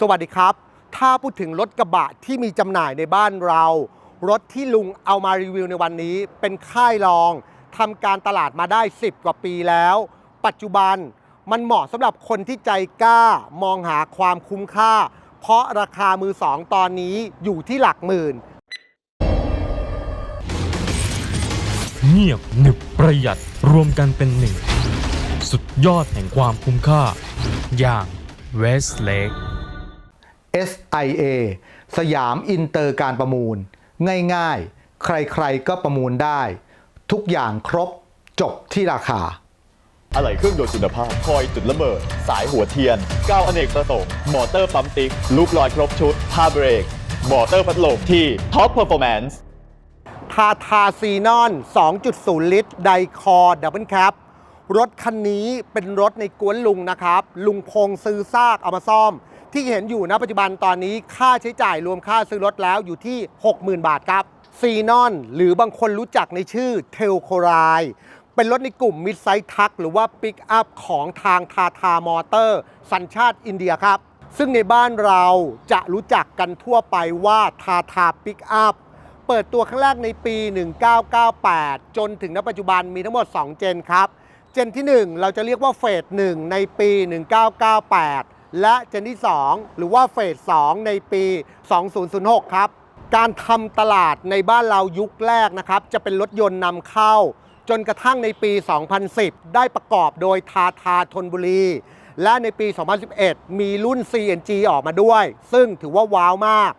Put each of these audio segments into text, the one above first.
สวัสดีครับ ถ้าพูดถึงรถกระบะที่มีจำหน่ายในบ้านเรา รถที่ลุงเอามารีวิวในวันนี้ เป็นค่ายรองทำการตลาดมาได้ 10 กว่าปีแล้ว ปัจจุบันมันเหมาะสำหรับคนที่ใจกล้ามองหาความคุ้มค่า เพราะราคามือสองตอนนี้อยู่ที่หลักหมื่น เงียบหนึบประหยัดรวมกันเป็นหนึ่ง สุดยอดแห่งความคุ้มค่า อย่าง Westlake SIA สยามอินเตอร์การประมูล ง่ายๆ ใครๆก็ประมูลได้ ทุกอย่างครบจบที่ราคา อะไหล่เครื่องยนต์คุณภาพ คอยจุดระเบิด สายหัวเทียนก้าวอเนกประสงค์มอเตอร์ปั๊มติ๊กลูกลอยครบชุดผ้าเบรกมอเตอร์พัดลมที่ท็อปเพอร์ฟอร์แมนซ์ทาทาซีนอน 2.0 ลิตร ไดคอร์ดับเบิลแคปรถคันนี้เป็นรถในกวนลุงนะครับ ลุงพงซื้อซากเอามาซ่อม ที่เห็นอยู่ณปัจจุบันตอนนี้ค่าใช้จ่ายรวมค่าซื้อรถแล้วอยู่ที่ 60,000 บาทครับซีนอนหรือบางคนรู้จักในชื่อเทลโครายเป็นรถในกลุ่มมิดไซ e ์ทักหรือว่าปิกอัพของทางทาทามอเตอร์ สัญชาติอินเดียครับ ซึ่งในบ้านเราจะรู้จักกันทั่วไปว่าทาทาปิกอัพเปิดตัวครั้งแรกในปี 1998 จนถึงณปัจจุบันมีทั้งหมด 2 เจนครับ เจนที่ 1 เราจะเรียกว่าเฟส1ในปี 1998 และเจนที่ 2 หรือว่าเฟส 2 ในปี 2006 ครับ การทำตลาดในบ้านเรายุคแรกนะครับ จะเป็นรถยนต์นำเข้า จนกระทั่งในปี 2010 ได้ประกอบโดยทาทาทนบุรี และในปี 2011 มีรุ่น CNG ออกมาด้วย ซึ่งถือว่าว้าวมาก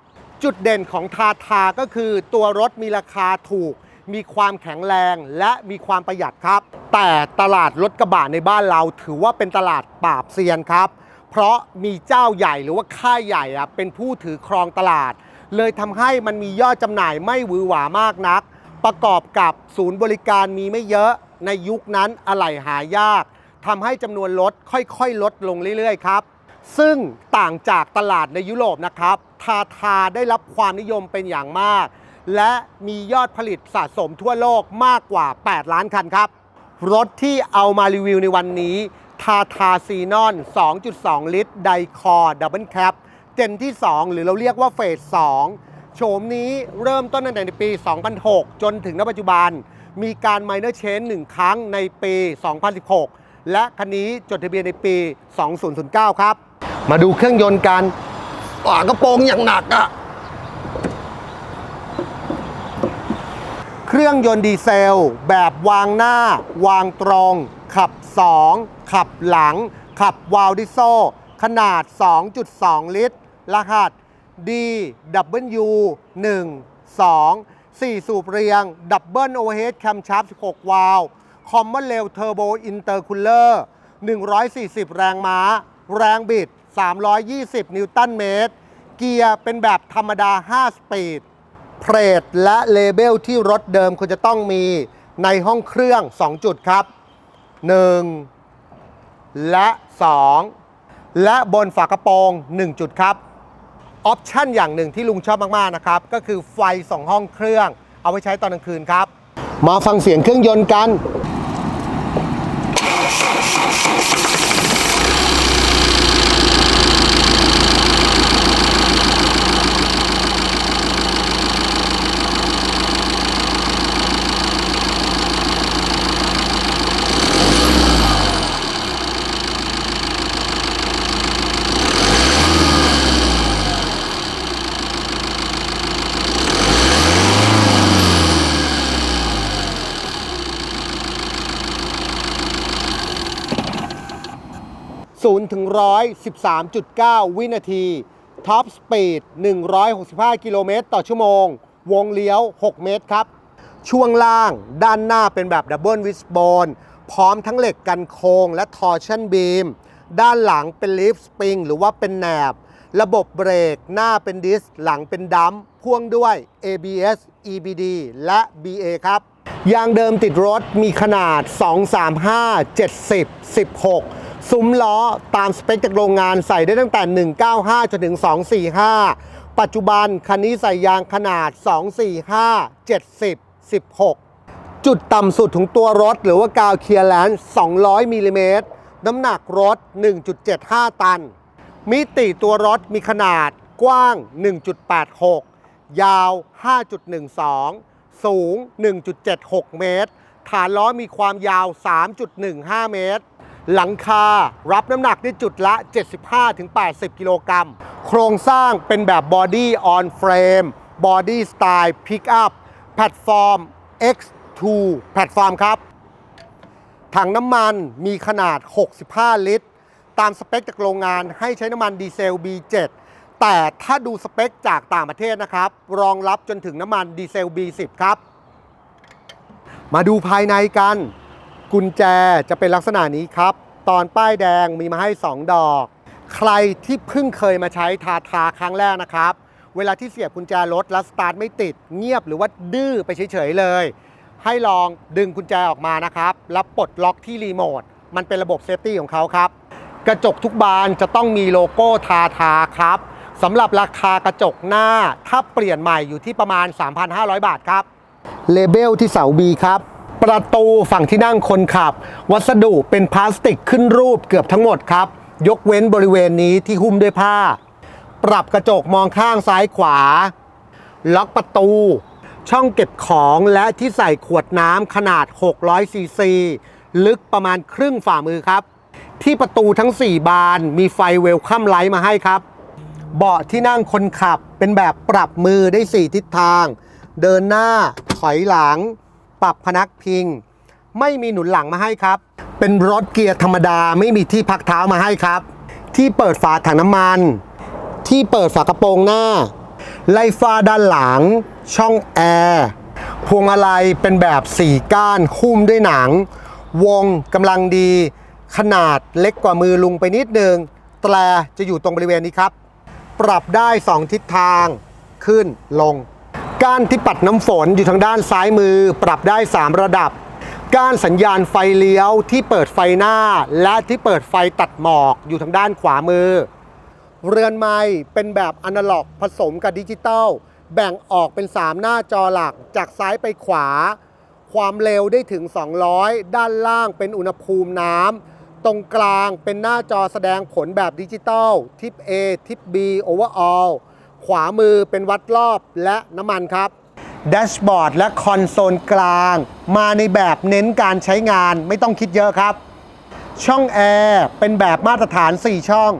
จุดเด่นของทาทาก็คือตัวรถมีราคาถูกมีความแข็งแรงและมีความประหยัดครับ แต่ตลาดรถกระบะในบ้านเราถือว่าเป็นตลาดปราบเซียนครับ เพราะมีเจ้าใหญ่หรือว่าค่ายใหญ่อะเป็นผู้ถือครองตลาด เลยทำให้มันมียอดจำหน่ายไม่หวือหวามากนัก ประกอบกับศูนย์บริการมีไม่เยอะในยุคนั้นอะไหล่หายากทำให้จำนวนรถค่อยๆ ลดลงเรื่อยๆครับซึ่งต่างจากตลาดในยุโรปนะครับทาทาได้รับความนิยมเป็นอย่างมาก และมียอดผลิตสะสมทั่วโลกมากกว่า 8 ล้านคันครับ รถที่เอามารีวิวในวันนี้ ทาทาซีนอน 2.2 ลิตร ไดคอร์ดับเบิลแคปเจนที่ 2 หรือเราเรียกว่าเฟส 2 โฉมนี้เริ่มต้นตั้งแต่ในปี 2006 จนถึงณปัจจุบัน มีการไมเนอร์เชนหนึ่งครั้งในปี 2016 และคันนี้จดทะเบียนในปี 2009 ครับ มาดูเครื่องยนต์กันฝากระโปรงอย่างหนักอะเครื่องยนต์ดีเซล แบบวางหน้า วางตรง ขับ 2 ขับหลัง ขับวาลดิโซ ขนาด 2.2 ลิตร รหัส DW 1 2 4 สูบเรียง ดับเบิลโอเวอร์เฮดแคมชัฟ16 วาล์วคอมมอนเรลเทอร์โบอินเตอร์คูลเลอร์140 แรงม้า แรงบิด 320 นิวตันเมตร เกียร์เป็นแบบธรรมดา 5 สปีด เพลทและเลเบลที่รถเดิมควรจะต้องมีในห้องเครื่อง 2 จุดครับ 1 และ 2 และบนฝากระโปรง 1 จุดครับ ออปชั่นอย่างหนึ่งที่ลุงชอบมาก ๆ นะครับ ก็คือไฟสองห้องเครื่อง เอาไว้ใช้ตอนกลางคืนครับ มาฟังเสียงเครื่องยนต์กัน 0ถึง113.9 วินาที ท็อปสปีด 165 กิโลเมตรต่อชั่วโมง วงเลี้ยว 6 เมตรครับ ช่วงล่างด้านหน้าเป็นแบบดับเบิลวิสบอนพร้อมทั้งเหล็กกันโค้งและทอร์ชันบีม ด้านหลังเป็นลิฟต์สปริงหรือว่าเป็นแหนบ ระบบเบรกหน้าเป็นดิส หลังเป็นดัมพ่วงด้วย ABS EBD และ BA ครับ ยางเดิมติดรถมีขนาด 235 70 16 ซุ้มล้อตามสเปคจากโรงงานใส่ได้ตั้งแต่ 195 จนถึง 245 ปัจจุบันคันนี้ใส่ยางขนาด 245 70 16 จุดต่ำสุดของตัวรถหรือว่ากาวเคลียร์แลนซ์200มิลลิเมตรน้ำหนักรถ 1.75 ตัน มิติตัวรถมีขนาดกว้าง 1.86 ยาว 5.12 สูง 1.76 เมตร ฐานล้อมีความยาว 3.15 เมตร หลังคารับน้ำหนักได้จุดละ 75-80 กิโลกรัม โครงสร้างเป็นแบบ Body on Frame Body Style Pickup แพลตฟอร์ม X2 แพลตฟอร์มครับ ถังน้ำมันมีขนาด 65 ลิตร ตามสเปคจากโรงงานให้ใช้น้ำมันดีเซล B7 แต่ถ้าดูสเปคจากต่างประเทศนะครับ รองรับจนถึงน้ำมันดีเซล B10 ครับ มาดูภายในกัน กุญแจจะเป็นลักษณะนี้ครับ ตอนป้ายแดงมีมาให้ 2 ดอก ใครที่เพิ่งเคยมาใช้ทาทาครั้งแรกนะครับ เวลาที่เสียบกุญแจรถแล้วสตาร์ทไม่ติดเงียบหรือว่าดื้อไปเฉยๆเลย ให้ลองดึงกุญแจออกมานะครับ แล้วปลดล็อกที่รีโมทมันเป็นระบบเซฟตี้ของเขาครับ กระจกทุกบานจะต้องมีโลโก้ทาทาครับสำหรับราคากระจกหน้าถ้าเปลี่ยนใหม่อยู่ที่ประมาณ 3,500 บาทครับเลเบลที่เสา B ครับ ประตูฝั่งที่นั่งคนขับ วัสดุเป็นพลาสติกขึ้นรูปเกือบทั้งหมดครับ ยกเว้นบริเวณนี้ที่หุ้มด้วยผ้า ปรับกระจกมองข้างซ้ายขวา ล็อกประตู ช่องเก็บของและที่ใส่ขวดน้ำขนาด 600ซีซีลึกประมาณครึ่งฝ่ามือครับ ที่ประตูทั้ง 4 บานมีไฟเวลคัมไลท์มาให้ครับ เบาะที่นั่งคนขับเป็นแบบปรับมือได้ 4 ทิศทาง เดินหน้าถอยหลัง ปรับพนักพิง ไม่มีหนุนหลังมาให้ครับ เป็นรถเกียร์ธรรมดาไม่มีที่พักเท้ามาให้ครับ ที่เปิดฝาถังน้ำมัน ที่เปิดฝากระโปรงหน้า ไล่ฟ้าด้านหลัง ช่องแอร์พวงมาลัยเป็นแบบสี่ก้านหุ้มด้วยหนัง วงกำลังดี ขนาดเล็กกว่ามือลุงไปนิดนึงแตรจะอยู่ตรงบริเวณนี้ครับ ปรับได้ 2 ทิศทางขึ้นลง ก้านที่ปัดน้ำฝนอยู่ทางด้านซ้ายมือ ปรับได้ 3 ระดับ ก้านสัญญาณไฟเลี้ยวที่เปิดไฟหน้า และที่เปิดไฟตัดหมอกอยู่ทางด้านขวามือ เรือนไม้เป็นแบบอนาล็อกผสมกับดิจิตอลแบ่งออกเป็น 3 หน้าจอหลักจากซ้ายไปขวา ความเร็วได้ถึง 200 ด้านล่างเป็นอุณหภูมิน้ำตรงกลางเป็นหน้าจอแสดงผลแบบดิจิตอลทิป A ทิป B Overall ขวามือเป็นวัดรอบและน้ำมันครับแดชบอร์ดและคอนโซลกลาง มาในแบบเน้นการใช้งานไม่ต้องคิดเยอะครับ ช่องแอร์เป็นแบบมาตรฐาน 4 ช่อง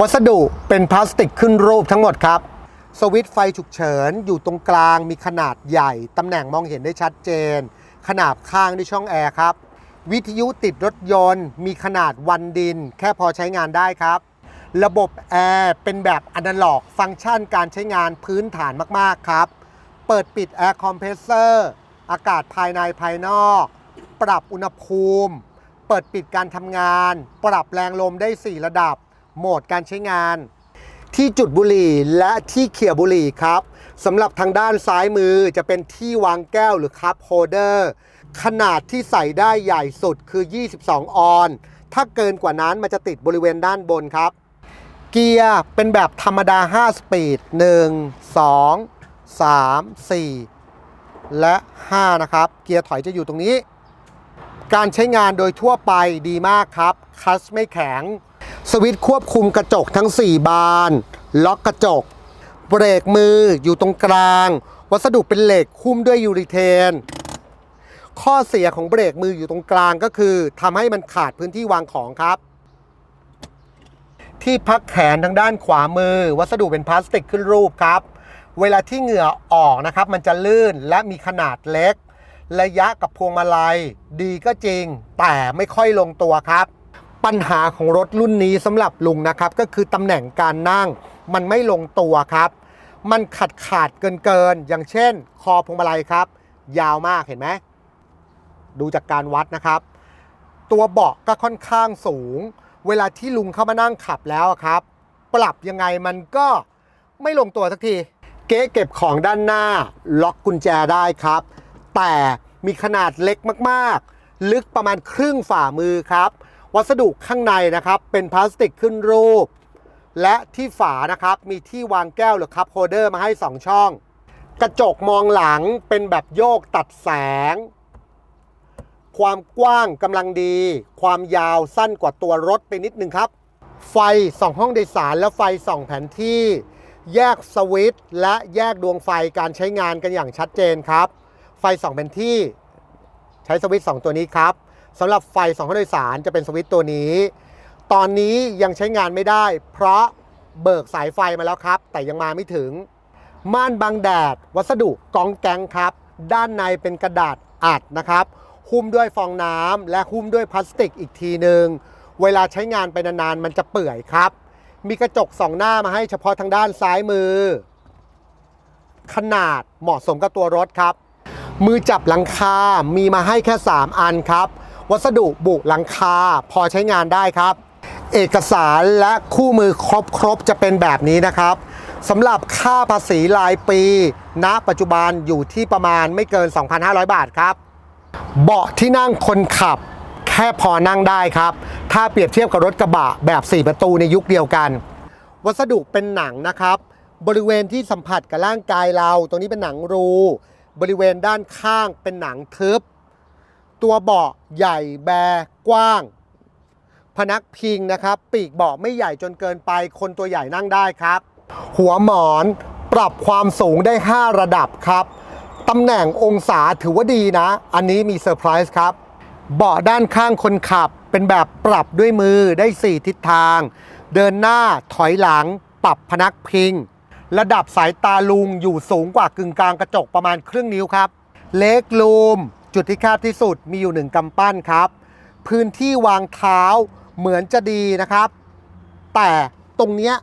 วัสดุเป็นพลาสติกขึ้นรูปทั้งหมดครับ สวิตช์ไฟฉุกเฉินอยู่ตรงกลางมีขนาดใหญ่ ตำแหน่งมองเห็นได้ชัดเจน ขนาบข้างด้วยช่องแอร์ครับ วิทยุติดรถยนต์ มีขนาดวันดิน แค่พอใช้งานได้ครับ ระบบแอร์เป็นแบบอนาล็อก ฟังก์ชันการใช้งานพื้นฐานมาก ๆ ครับ เปิดปิดแอร์คอมเพรสเซอร์ อากาศภายในภายนอก ปรับอุณหภูมิ เปิดปิดการทำงาน ปรับแรงลมได้ 4 ระดับ โหมดการใช้งาน ที่จุดบุหรี่และที่เขี่ยบุหรี่ครับสำหรับทางด้านซ้ายมือจะเป็นที่วางแก้วหรือคัพโฮเดอร์ ขนาดที่ใส่ได้ใหญ่สุดคือ 22 ออน ถ้าเกินกว่านั้นมันจะติดบริเวณด้านบนครับ เกียร์เป็นแบบธรรมดา 5 สปีด 1 2 3 4 และ 5 นะครับ เกียร์ถอยจะอยู่ตรงนี้ การใช้งานโดยทั่วไปดีมากครับ คัสไม่แข็ง สวิตช์ควบคุมกระจกทั้ง 4 บาน ล็อกกระจก เบรกมืออยู่ตรงกลาง วัสดุเป็นเหล็กหุ้มด้วยยูริเทน ข้อเสียของเบรกมืออยู่ตรงกลางก็คือทำให้มันขาดพื้นที่วางของครับ ที่พักแขนทางด้านขวามือ วัสดุเป็นพลาสติกขึ้นรูปครับ เวลาที่เหงื่อออกนะครับ มันจะลื่นและมีขนาดเล็ก ระยะกับพวงมาลัย ดีก็จริง แต่ไม่ค่อยลงตัวครับ ปัญหาของรถรุ่นนี้สำหรับลุงนะครับ ก็คือตำแหน่งการนั่ง มันไม่ลงตัวครับ มันขาดขาดเกินเกินอย่างเช่น คอพวงมาลัยครับ ยาวมากเห็นไหมดูจากการวัดนะครับ ตัวเบาะก็ค่อนข้างสูง เวลาที่ลุงเข้ามานั่งขับแล้วครับ ปรับยังไงมันก็ไม่ลงตัวสักที เก๊เก็บของด้านหน้า ล็อกกุญแจได้ครับ แต่มีขนาดเล็กมากๆ ลึกประมาณครึ่งฝ่ามือครับ วัสดุข้างในนะครับ เป็นพลาสติกขึ้นรูป และที่ฝานะครับมีที่วางแก้วหรือคัพโฮลเดอร์มาให้ 2 ช่อง กระจกมองหลังเป็นแบบโยกตัดแสง ความกว้างกำลังดี ความยาวสั้นกว่าตัวรถไปนิดนึงครับ ไฟส่องห้องโดยสารและไฟส่องแผนที่ แยกสวิตช์และแยกดวงไฟการใช้งานกันอย่างชัดเจนครับ ไฟส่องแผนที่ ใช้สวิตช์2ตัวนี้ครับสำหรับไฟส่องห้องโดยสารจะเป็นสวิตช์ตัวนี้ ตอนนี้ยังใช้งานไม่ได้ เพราะเบิกสายไฟมาแล้วครับ แต่ยังมาไม่ถึง ม่านบังแดด วัสดุกองแกงครับ ด้านในเป็นกระดาษอัดนะครับ หุ้มด้วยฟองน้ำและหุ้มด้วยพลาสติกอีกทีหนึ่งเวลาใช้งานไปนานๆ มันจะเปื่อยครับ มีกระจกสองหน้ามาให้เฉพาะทางด้านซ้ายมือ ขนาดเหมาะสมกับตัวรถครับ มือจับหลังคา มีมาให้แค่ 3 อันครับ วัสดุบุหลังคาพอใช้งานได้ครับ เอกสารและคู่มือครบครบจะเป็นแบบนี้นะครับสำหรับค่าภาษีรายปี ณ ปัจจุบันอยู่ที่ประมาณไม่เกิน 2,500 บาทครับ เบาะที่นั่งคนขับแค่พอนั่งได้ครับ ถ้าเปรียบเทียบกับรถกระบะแบบ 4 ประตูในยุคเดียวกัน วัสดุเป็นหนังนะครับ บริเวณที่สัมผัสกับร่างกายเรา ตรงนี้เป็นหนังรู บริเวณด้านข้างเป็นหนังทึบ ตัวเบาะใหญ่แบกว้าง พนักพิงนะครับ ปีกเบาะไม่ใหญ่จนเกินไป คนตัวใหญ่นั่งได้ครับ หัวหมอนปรับความสูงได้ 5 ระดับครับ ตำแหน่งองศาถือว่าดีนะ อันนี้มีเซอร์ไพรส์ครับ เบาะด้านข้างคนขับเป็นแบบปรับด้วยมือได้ 4 ทิศทาง เดินหน้าถอยหลัง ปรับพนักพิง ระดับสายตาลุงอยู่สูงกว่ากึ่งกลางกระจกประมาณครึ่งนิ้วครับ เล็กลูม จุดที่แคบที่สุดมีอยู่หนึ่งกำปั้นครับ พื้นที่วางเท้าเหมือนจะดีนะครับ แต่ตรงเนี้ย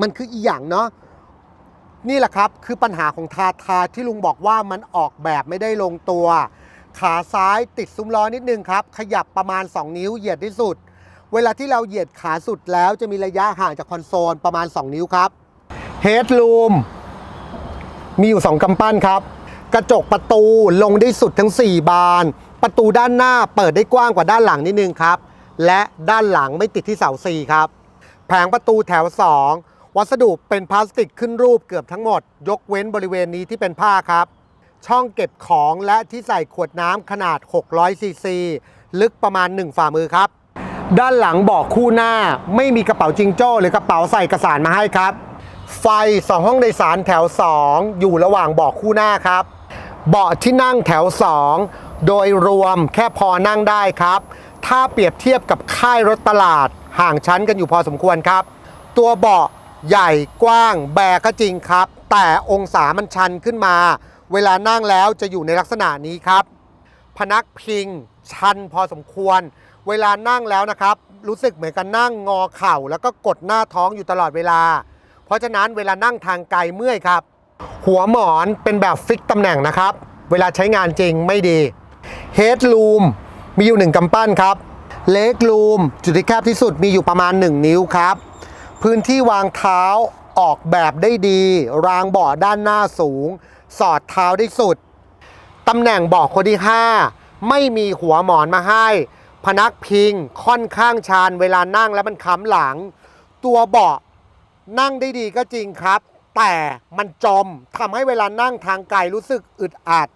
มันคืออีกอย่างเนาะ นี่แหละครับคือปัญหาของทาทาที่ลุงบอกว่ามันออกแบบไม่ได้ลงตัว ขาซ้ายติดซุ้มล้อนิดนึงครับ ขยับประมาณ 2 นิ้วเหยียดที่สุด เวลาที่เราเหยียดขาสุดแล้วจะมีระยะห่างจากคอนโซลประมาณ 2 นิ้วครับเฮดลูมมีอยู่ 2กำปั้นครับ กระจกประตูลงได้สุดทั้ง 4 บาน ประตูด้านหน้าเปิดได้กว้างกว่าด้านหลังนิดนึงครับ และด้านหลังไม่ติดที่เสา4ครับ แผงประตูแถว 2 วัสดุเป็นพลาสติกขึ้นรูปเกือบทั้งหมด ยกเว้นบริเวณนี้ที่เป็นผ้าครับ ช่องเก็บของและที่ใส่ขวดน้ำขนาด 600ซีซีลึกประมาณ 1 ฝ่ามือครับ ด้านหลังเบอกคู่หน้าไม่มีกระเป๋าจิงโจ้ หรือกระเป๋าใส่เอกสารมาให้ครับ ไฟ 2 ห้องโดยสารแถว 2 อยู่ระหว่างเบอกคู่หน้าครับ เบาะที่นั่งแถว 2 โดยรวมแค่พอนั่งได้ครับ ถ้าเปรียบเทียบกับค่ายรถตลาดห่างชั้นกันอยู่พอสมควรครับ ตัวเบาะ ใหญ่กว้างแบกก็จริงครับ แต่องศามันชันขึ้นมา เวลานั่งแล้วจะอยู่ในลักษณะนี้ครับ พนักพิงชันพอสมควร เวลานั่งแล้วนะครับ รู้สึกเหมือนกันนั่งงอเข่า แล้วก็กดหน้าท้องอยู่ตลอดเวลา เพราะฉะนั้นเวลานั่งทางไกลเมื่อยครับ หัวหมอนเป็นแบบฟิกตำแหน่งนะครับ เวลาใช้งานจริงไม่ดีเฮดลูมมีอยู่หนึ่งกำปั้นครับเล็กลูมจุดที่แคบที่สุดมีอยู่ประมาณ 1 นิ้วครับ พื้นที่วางเท้าออกแบบได้ดี รางเบาะด้านหน้าสูง สอดเท้าได้สุด ตำแหน่งเบาะคนที่ 5 ไม่มีหัวหมอนมาให้ พนักพิงค่อนข้างชานเวลานั่งแล้วมันค้ำหลัง ตัวเบาะนั่งได้ดีก็จริงครับ แต่มันจมทำให้เวลานั่งทางไกลรู้สึกอึดอัด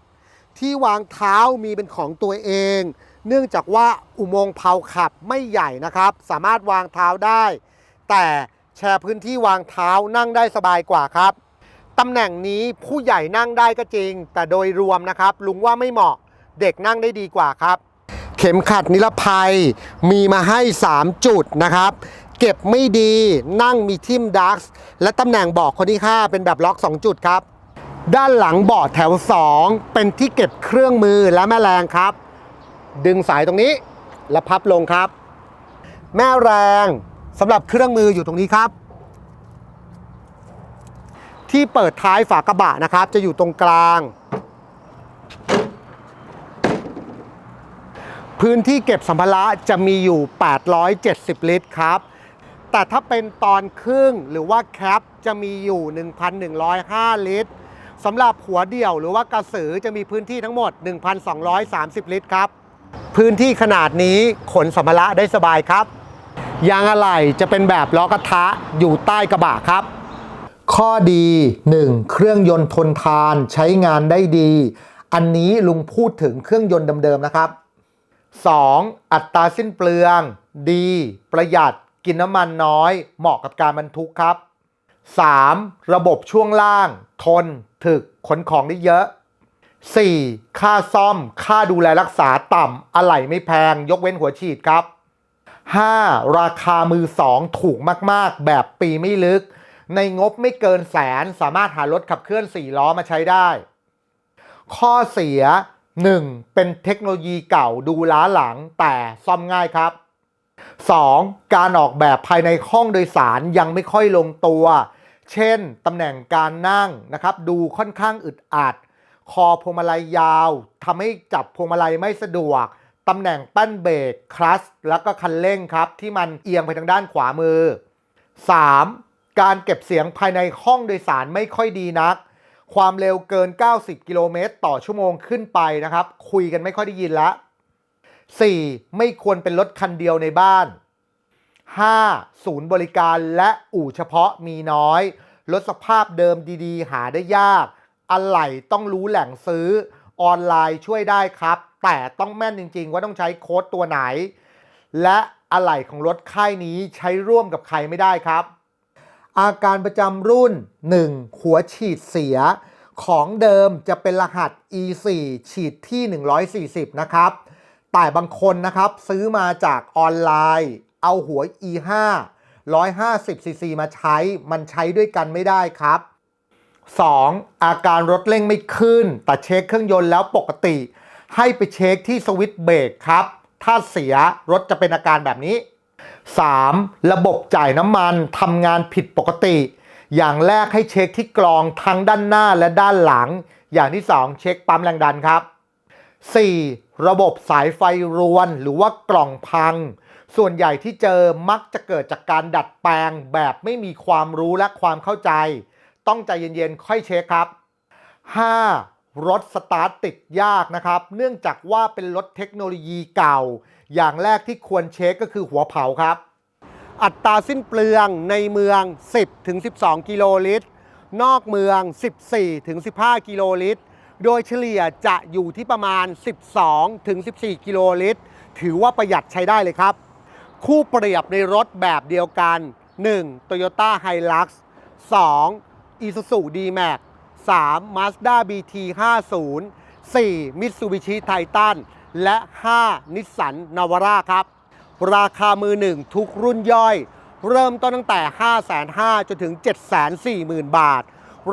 ที่วางเท้ามีเป็นของตัวเอง เนื่องจากว่าอุโมงค์เพาขับไม่ใหญ่นะครับ สามารถวางเท้าได้ แต่ แชร์พื้นที่วางเท้านั่งได้สบายกว่าครับตำแหน่งนี้ผู้ใหญ่นั่งได้ก็จริง แต่โดยรวมนะครับ ลุงว่าไม่เหมาะเด็กนั่งได้ดีกว่าครับ เข็มขัดนิรภัยมีมาให้ 3 จุดนะครับ เก็บไม่ดีนั่งมีทิมดักส์และตำแหน่งเบาะคนที่5เป็นแบบล็อก 2 จุดครับ ด้านหลังเบาะแถว 2 เป็นที่เก็บเครื่องมือและแม่แรงครับ ดึงสายตรงนี้และพับลงครับ แม่แรง สำหรับเครื่องมืออยู่ตรงนี้ครับ ที่เปิดท้ายฝากระบะนะครับ จะอยู่ตรงกลาง พื้นที่เก็บสัมภาระจะมีอยู่ 870 ลิตรครับ แต่ถ้าเป็นตอนครึ่งหรือว่าแคปจะมีอยู่ 1,105 ลิตรสำหรับหัวเดี่ยวหรือว่ากระสือจะมีพื้นที่ทั้งหมด 1,230 ลิตรครับ พื้นที่ขนาดนี้ขนสัมภาระได้สบายครับ ยางอะไหล่จะเป็นแบบล้อกระทะอยู่ใต้กระบะครับ ข้อดี 1. เครื่องยนต์ทนทานใช้งานได้ดี อันนี้ลุงพูดถึงเครื่องยนต์เดิมๆนะครับ 2. อัตราสิ้นเปลือง ดี ประหยัดกินน้ำมันน้อย เหมาะกับการบรรทุกครับ 3. ระบบช่วงล่าง ทน ถึกขนของได้เยอะ 4. ค่าซ่อม ค่าดูแลรักษาต่ำอะไหล่ไม่แพง ยกเว้นหัวฉีดครับ 5. ราคามือสองถูกมากๆ แบบปีไม่ลึก ในงบไม่เกินแสนสามารถหารถขับเคลื่อน 4 ล้อมาใช้ได้ ข้อเสีย 1. เป็นเทคโนโลยีเก่าดูล้าหลังแต่ซ่อมง่ายครับ 2. การออกแบบภายในห้องโดยสารยังไม่ค่อยลงตัว เช่น ตำแหน่งการนั่งนะครับดูค่อนข้างอึดอัด คอพวงมาลัยยาวทำให้จับพวงมาลัยไม่สะดวก ตำแหน่งแป้นเบรกคลัสแล้วก็คันเร่งครับ ที่มันเอียงไปทางด้านขวามือ 3. การเก็บเสียงภายในห้องโดยสารไม่ค่อยดีนัก ความเร็วเกิน 90 กิโลเมตรต่อชั่วโมงขึ้นไปนะครับ คุยกันไม่ค่อยได้ยินละ 4. ไม่ควรเป็นรถคันเดียวในบ้าน 5. ศูนย์บริการและอู่เฉพาะมีน้อย รถสภาพเดิมดีๆ หาได้ยาก อะไหล่ต้องรู้แหล่งซื้อ ออนไลน์ช่วยได้ครับ แต่ต้องแม่นจริง ๆ ว่าต้องใช้โค้ดตัวไหน และอะไหล่ของรถค่ายนี้ใช้ร่วมกับใครไม่ได้ครับ อาการประจำรุ่น 1. หัวฉีดเสีย ของเดิมจะเป็นรหัส E4 ฉีดที่ 140 นะครับ แต่บางคนนะครับซื้อมาจากออนไลน์ เอาหัว E5 150 cc มาใช้มันใช้ด้วยกันไม่ได้ครับ 2. อาการรถเร่งไม่ขึ้น แต่เช็คเครื่องยนต์แล้วปกติ ให้ไปเช็คที่สวิตช์เบรกครับ ถ้าเสียรถจะเป็นอาการแบบนี้ 3. ระบบจ่ายน้ำมันทำงานผิดปกติ อย่างแรกให้เช็คที่กรองทั้งด้านหน้าและด้านหลัง อย่างที่ 2 เช็คปั๊มแรงดันครับ 4. ระบบสายไฟรวนหรือว่ากล่องพัง ส่วนใหญ่ที่เจอมักจะเกิดจากการดัดแปลงแบบไม่มีความรู้และความเข้าใจ ต้องใจเย็นๆ ค่อยเช็คครับ 5. รถสตาร์ทติดยากนะครับ เนื่องจากว่าเป็นรถเทคโนโลยีเก่า อย่างแรกที่ควรเช็คก็คือหัวเผาครับ อัตราสิ้นเปลืองในเมือง 10-12 กิโลลิตร นอกเมือง 14-15 กิโลลิตร โดยเฉลี่ยจะอยู่ที่ประมาณ 12-14 กิโลลิตร ถือว่าประหยัดใช้ได้เลยครับ คู่เปรียบในรถแบบเดียวกัน 1. Toyota Hilux 2. Isuzu D-Max 3. Mazda BT50 4. Mitsubishi Titan และ 5. Nissan Navara ครับ ราคามือหนึ่งทุกรุ่นย่อย เริ่มต้นตั้งแต่ 5 5 0 0 0จนถึง 740,000 บาท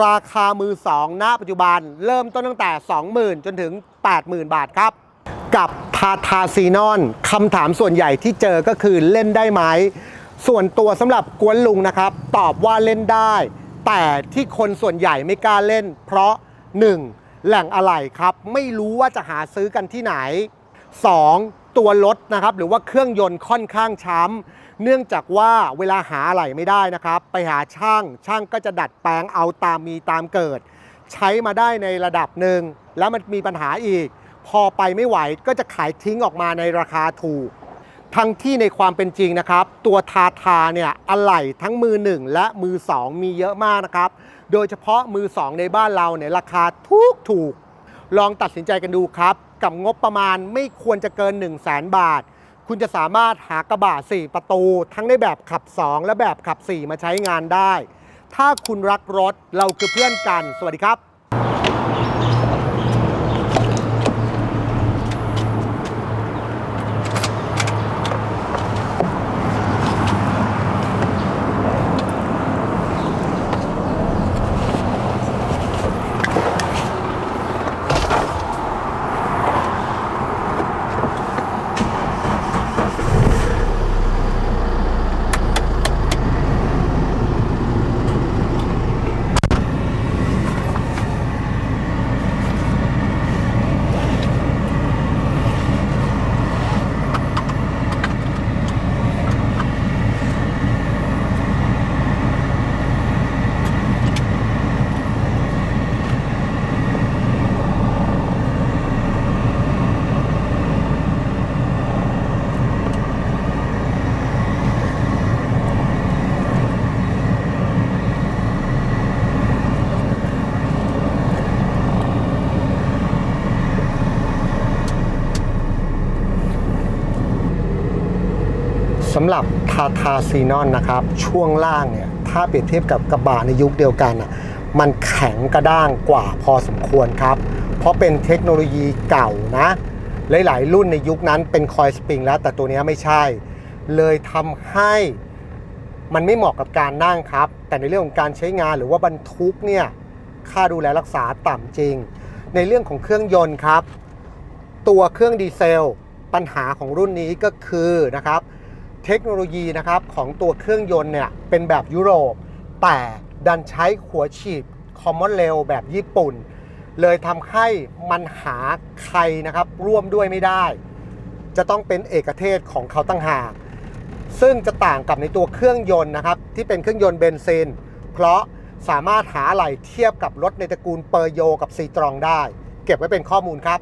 ราคามือ2ณปัจจุบัน เริ่มต้นตั้งแต่ 20,000 จนถึง 80,000 บาทครับ กับทาทาซีนอนคำถามส่วนใหญ่ที่เจอก็คือเล่นได้ไหม ส่วนตัวสำหรับกวนลุงนะครับ ตอบว่าเล่นได้ แต่ที่คนส่วนใหญ่ไม่กล้าเล่น เพราะ 1. แหล่งอะไหล่ครับ ไม่รู้ว่าจะหาซื้อกันที่ไหน 2. ตัวรถนะครับ หรือว่าเครื่องยนต์ค่อนข้างช้ำ เนื่องจากว่าเวลาหาอะไหล่ไม่ได้นะครับ ไปหาช่าง ช่างก็จะดัดแปลงเอาตามมีตามเกิด ใช้มาได้ในระดับหนึ่ง แล้วมันมีปัญหาอีก พอไปไม่ไหวก็จะขายทิ้งออกมาในราคาถูก ทั้งที่ในความเป็นจริงนะครับ ตัวทาทาเนี่ยอะไหล่ทั้งมือ 1 และมือ 2 มีเยอะมากนะครับ โดยเฉพาะมือ 2 ในบ้านเราเนี่ยราคาถูกถูก ลองตัดสินใจกันดูครับ กับงบประมาณไม่ควรจะเกิน 1 0 0 0 0แบาท คุณจะสามารถหากระบะ 4 ประตู ทั้งในแบบขับ 2 และแบบขับ 4 มาใช้งานได้ ถ้าคุณรักรถเราคือเพื่อนกัน สวัสดีครับำหรับทาทาซีนอนนะครับ ช่วงล่างเนี่ย ถ้าเปรียบเทียบกับกระบะในยุคเดียวกันน่ะมันแข็งกระด้างกว่าพอสมควรครับ เพราะเป็นเทคโนโลยีเก่านะ หลาย ๆ รุ่นในยุคนั้นเป็นคอยสปริงแล้ว แต่ตัวนี้ไม่ใช่ เลยทำให้มันไม่เหมาะกับการนั่งครับ แต่ในเรื่องของการใช้งานหรือว่าบรรทุกเนี่ยค่าดูแลรักษาต่ำจริง ในเรื่องของเครื่องยนต์ครับ ตัวเครื่องดีเซล ปัญหาของรุ่นนี้ก็คือนะครับ เทคโนโลยีนะครับของตัวเครื่องยนต์เนี่ยเป็นแบบยุโรป แต่ดันใช้หัวฉีดคอมมอนเรลแบบญี่ปุ่น เลยทำให้มันหาใครนะครับร่วมด้วยไม่ได้ จะต้องเป็นเอกเทศของเขาตั้งหากซึ่งจะต่างกับในตัวเครื่องยนต์นะครับที่เป็นเครื่องยนต์เบนซิน เพราะสามารถหาไหล่เทียบกับรถในตระกูลเปอร์โยกับซีตรองได้ เก็บไว้เป็นข้อมูลครับ